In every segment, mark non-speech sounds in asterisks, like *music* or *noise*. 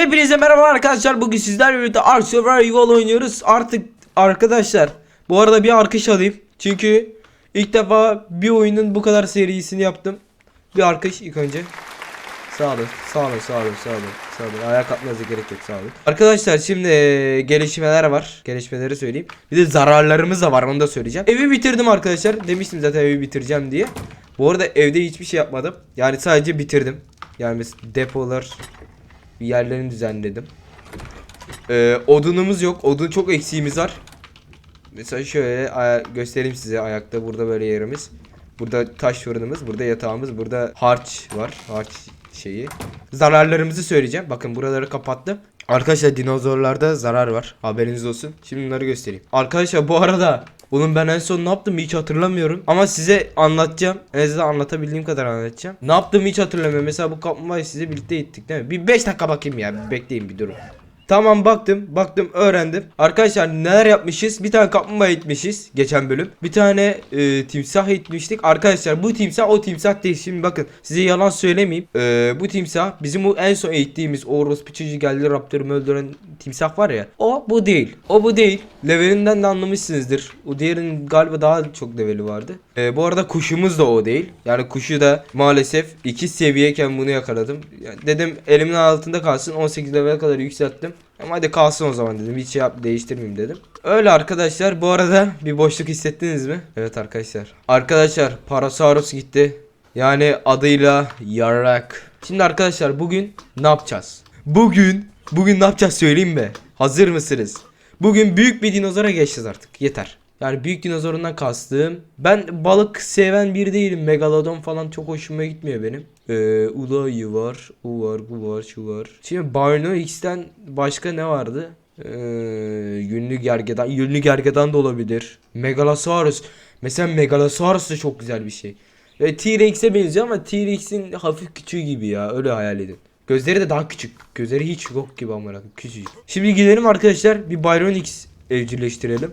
Hepinize merhaba arkadaşlar. Bugün sizlerle birlikte Ark Survival oynuyoruz. Artık arkadaşlar bu arada bir alkış alayım. Çünkü ilk defa bir oyunun bu kadar serisini yaptım. Bir alkış ilk önce. Sağ olun, sağ olun, sağ olun, sağ olun, sağ olun. Ayağa kalkmanıza gerek yok, sağ olun. Arkadaşlar şimdi gelişmeler var. Gelişmeleri söyleyeyim. Bir de zararlarımız da var, onu da söyleyeceğim. Evi bitirdim arkadaşlar. Demiştim zaten evi bitireceğim diye. Bu arada evde hiçbir şey yapmadım. Yani sadece bitirdim. Yani mesela depolar yerlerini düzenledim. Ee, odunumuz yok. Odun çok eksiğimiz var. Mesela şöyle göstereyim size ayakta burada böyle yerimiz. Burada taş fırınımız, burada yatağımız, burada harç var. Harç şeyi. Zararlarımızı söyleyeceğim. Bakın buraları kapattım. Arkadaşlar dinozorlarda zarar var. Haberiniz olsun. Şimdi bunları göstereyim. Arkadaşlar bu arada bunun ben en son ne yaptım hiç hatırlamıyorum. Ama size anlatacağım. En azından anlatabildiğim kadar anlatacağım. Ne yaptığımı hiç hatırlamıyorum. Mesela bu kaplumbağayı size birlikte gittik değil mi? Bir 5 dakika bakayım ya. Bir bekleyin bir durun. Tamam baktım, baktım öğrendim. Arkadaşlar neler yapmışız? Bir tane kaplumbağa itmişiz geçen bölüm. Bir tane e, timsah itmiştik. Arkadaşlar bu timsah o timsah değil. Şimdi bakın size yalan söylemeyeyim. E, bu timsah bizim o en son eğittiğimiz o orospu çocuğu geldi raptorumu öldüren timsah var ya. O bu değil. O bu değil. Levelinden de anlamışsınızdır. O diğerinin galiba daha çok leveli vardı. E, bu arada kuşumuz da o değil. Yani kuşu da maalesef iki seviyeyken bunu yakaladım. Yani dedim elimin altında kalsın 18 level kadar yükselttim. Ama hadi kalsın o zaman dedim. Hiç şey yap değiştirmeyeyim dedim. Öyle arkadaşlar. Bu arada *laughs* bir boşluk hissettiniz mi? Evet arkadaşlar. Arkadaşlar Parasaurus gitti. Yani adıyla Yarak. Şimdi arkadaşlar bugün ne yapacağız? Bugün bugün ne yapacağız söyleyeyim mi? Hazır mısınız? Bugün büyük bir dinozora geçeceğiz artık. Yeter. Yani büyük dinozorundan kastım. Ben balık seven bir değilim. Megalodon falan çok hoşuma gitmiyor benim. Ee, ulu ayı var. O var, bu var, şu var. Şimdi Barno X'ten başka ne vardı? Ee, yünlü gergedan. Yünlü gergedan da olabilir. Megalosaurus. Mesela Megalosaurus da çok güzel bir şey. Ve T-Rex'e benziyor ama T-Rex'in hafif küçüğü gibi ya. Öyle hayal edin. Gözleri de daha küçük. Gözleri hiç yok gibi amına küçücük. Şimdi gidelim arkadaşlar bir Byron X evcilleştirelim.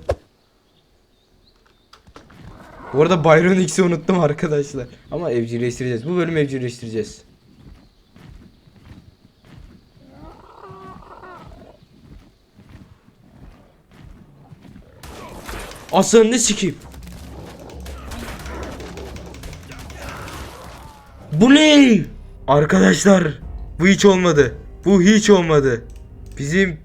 Bu arada Byron X'i unuttum arkadaşlar. Ama evcilleştireceğiz. Bu bölüm evcilleştireceğiz. Aslanını sikeyim. Bu ne? Arkadaşlar bu hiç olmadı. Bu hiç olmadı. Bizim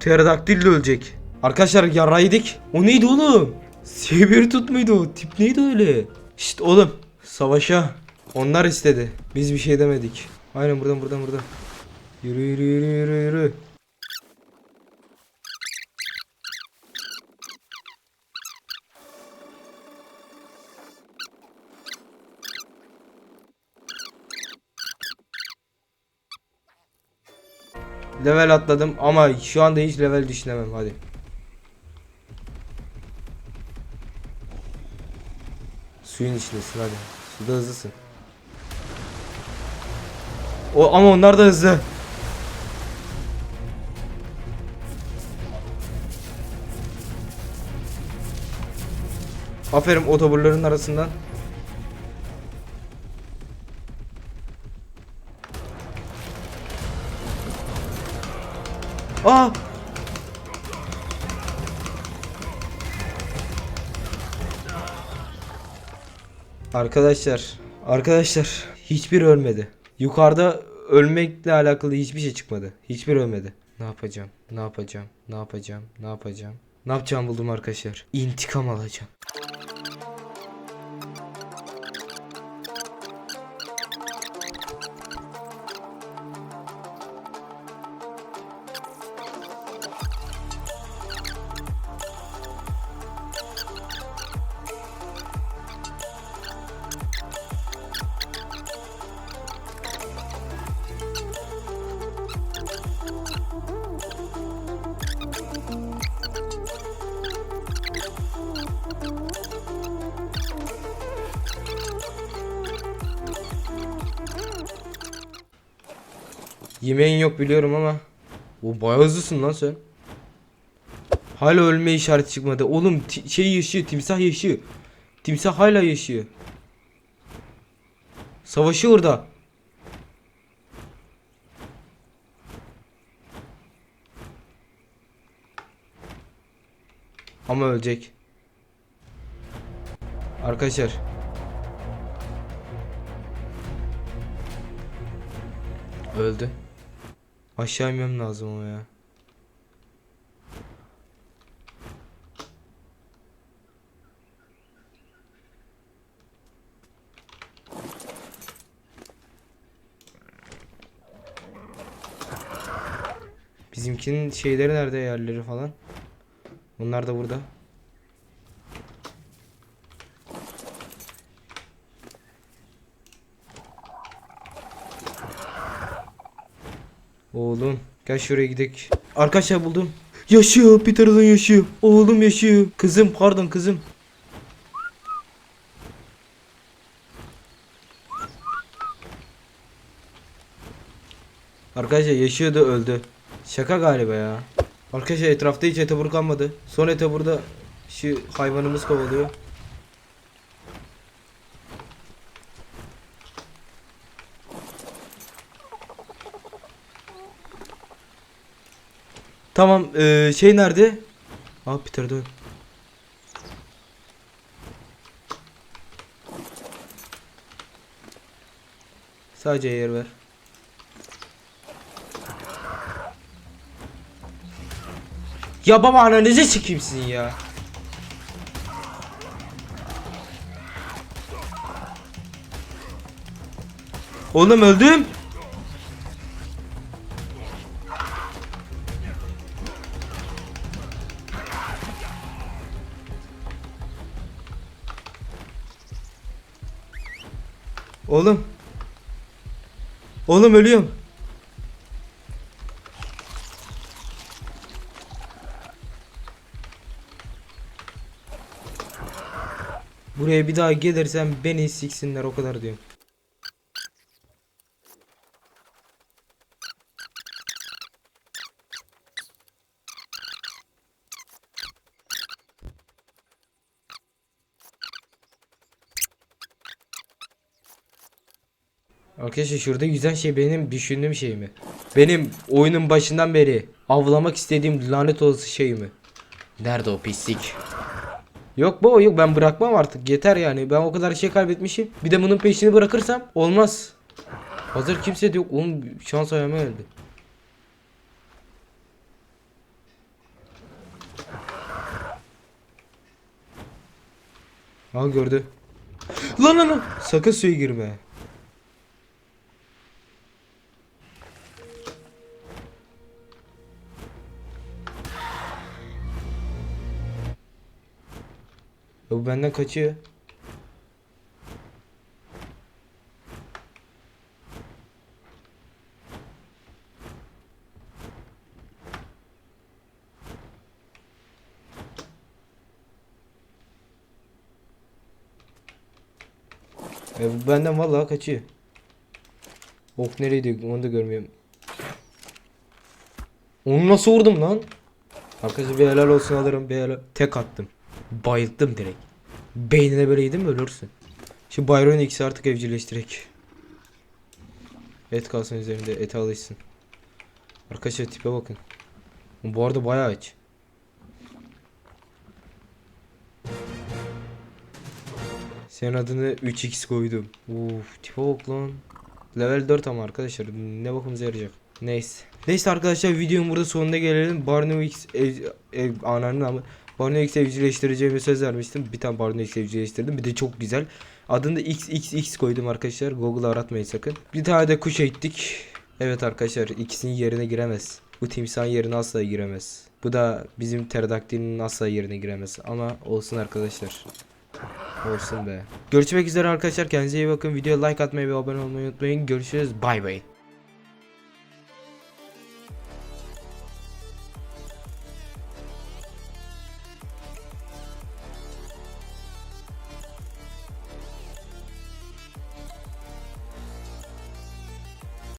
pterodaktil ölecek. Arkadaşlar yaraydık. O neydi oğlum? Sibir tut muydu o? Tip neydi öyle? Şşt oğlum. Savaşa. Onlar istedi. Biz bir şey demedik. Aynen buradan buradan buradan. Yürü yürü yürü yürü yürü. Level atladım ama şu anda hiç level düşünemem hadi. Suyun içindesin hadi. Suda hızlısın. O ama onlar da hızlı. Aferin otoburların arasından. Aa! Arkadaşlar, arkadaşlar hiçbir ölmedi. Yukarıda ölmekle alakalı hiçbir şey çıkmadı. Hiçbir ölmedi. Ne yapacağım? Ne yapacağım? Ne yapacağım? Ne yapacağım? Ne yapacağım buldum arkadaşlar. İntikam alacağım. Yemeğin yok biliyorum ama. O bayağı hızlısın lan sen. Hala ölme işareti çıkmadı. Oğlum şey yaşıyor. Timsah yaşıyor. Timsah hala yaşıyor. Savaşı orada. Ama ölecek. Arkadaşlar. Öldü. Aşağı inmem lazım ama ya. Bizimkinin şeyleri nerede yerleri falan? Bunlar da burada. Oğlum gel şuraya gidelim. Arkadaşlar buldum. Yaşıyor Peter'dan yaşıyor. Oğlum yaşıyor. Kızım pardon kızım. Arkadaşlar yaşıyordu öldü. Şaka galiba ya. Arkadaşlar etrafta hiç etobur kalmadı. Son etoburda şu hayvanımız kovalıyor. Tamam eee, şey nerede? Aa Peter dön. Sadece yer ver. Ya baba ananızı sikeyim sizin ya. Oğlum öldüm. Oğlum ölüyorum. Buraya bir daha gelirsem beni siksinler o kadar diyorum. Arkadaşlar şurada güzel şey benim düşündüğüm şey mi? Benim oyunun başından beri avlamak istediğim lanet olası şey mi? Nerede o pislik? Yok bu yok ben bırakmam artık yeter yani. Ben o kadar şey kaybetmişim. Bir de bunun peşini bırakırsam olmaz. Hazır kimse de yok. Oğlum şans ayağıma geldi. Aa gördü. Lan lan lan! Sakın suya girme Ya bu benden kaçıyor. Ya bu benden vallahi kaçıyor. Ok nereydi onu da görmüyorum. Onu nasıl vurdum lan? Arkadaşlar bir helal olsun alırım bir helal. Tek attım. Bayıldım direkt. Beynine böyle yedim mi ölürsün. Şu Byron X'i artık evcilleştirek. Et kalsın üzerinde et alışsın. Arkadaşlar tipe bakın. Bu arada bayağı aç. Senin adını 3x koydum. Uf tipe bak lan. Level 4 ama arkadaşlar ne bakımıza yarayacak. Neyse. Neyse arkadaşlar videonun burada sonuna gelelim. Barney X ev, ev ananın ama Barney X evcilleştireceğime söz vermiştim. Bir tane Barney X evcilleştirdim. Bir de çok güzel. Adını da XXX koydum arkadaşlar. Google'a aratmayın sakın. Bir tane de kuş eğittik. Evet arkadaşlar ikisinin yerine giremez. Bu timsahın yerine asla giremez. Bu da bizim pterodaktilin asla yerine giremez. Ama olsun arkadaşlar. Olsun be. Görüşmek üzere arkadaşlar. Kendinize iyi bakın. Videoya like atmayı ve abone olmayı unutmayın. Görüşürüz. Bay bay.